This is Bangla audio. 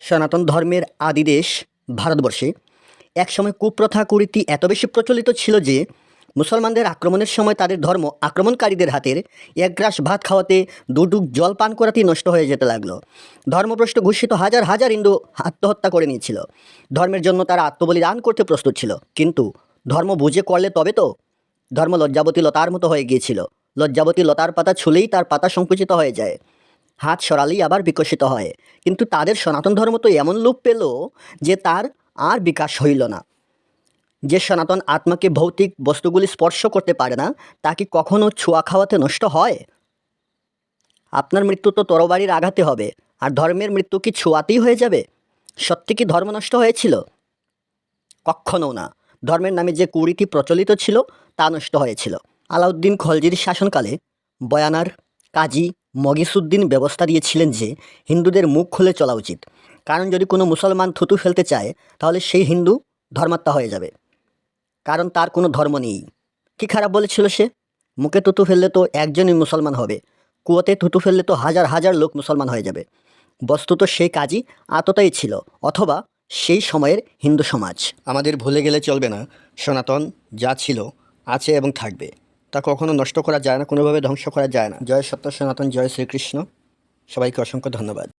সনাতন ধর্মের আদিদেশ ভারতবর্ষে। একসময় কুপ্রথা কুরীতি এত বেশি প্রচলিত ছিল যে, মুসলমানদের আক্রমণের সময় তাদের ধর্ম আক্রমণকারীদের হাতের এক গ্রাস ভাত খাওয়াতে দুডুক জল পান করাতেই নষ্ট হয়ে যেতে লাগল। ধর্মভ্রষ্ট ঘোষিত হাজার হাজার হিন্দু আত্মহত্যা করে নিয়েছিল। ধর্মের জন্য তারা আত্মবলিদান করতে প্রস্তুত ছিল। কিন্তু ধর্ম বুঝে করলে তবে তো? ধর্ম লজ্জাবতী লতার মতো হয়ে গিয়েছিল। লজ্জাবতী লতার পাতা ছুলেই তার পাতা সংকুচিত হয়ে যায়। হাত সরালেই আবার বিকশিত হয়। কিন্তু তাদের সনাতন ধর্ম তো এমন লোক পেল যে তার আর বিকাশ হইল না। যে সনাতন আত্মাকে ভৌতিক বস্তুগুলি স্পর্শ করতে পারে না, তা কি কখনও ছোঁয়া খাওয়াতে নষ্ট হয়? আপনার মৃত্যু তো তরবারির আঘাতে হবে, আর ধর্মের মৃত্যু কি ছোঁয়াতেই হয়ে যাবে? সত্যি কি ধর্ম নষ্ট হয়েছিল? কখনও না। ধর্মের নামে যে কুরীতি প্রচলিত ছিল, তা নষ্ট হয়েছিল। আলাউদ্দিন খলজির শাসনকালে বয়ানার কাজী মগিসুদ্দিন ব্যবস্থা দিয়েছিলেন যে হিন্দুদের মুখ খুলে চলা উচিত। কারণ যদি কোনো মুসলমান থুতু ফেলতে চায়, তাহলে সেই হিন্দু ধর্মাত্মা হয়ে যাবে। কারণ তার কোনো ধর্ম নেই। কি খারাপ বলেছিল সে? মুখে থুতু ফেললে তো একজনই মুসলমান হবে। কুয়োতে থুতু ফেললে তো হাজার হাজার লোক মুসলমান হয়ে যাবে। বস্তুত সেই কাজই আততাই ছিল, অথবা সেই সময়ের হিন্দু সমাজ। আমাদের ভুলে গেলে চলবে না। সনাতন যা ছিল, আছে এবং থাকবে। তা কখনো নষ্ট করা যায় না, কোনোভাবে ধ্বংস করা যায় না। জয় সত্য সনাতন, জয় শ্রীকৃষ্ণ। সবাইকে অসংখ্য ধন্যবাদ।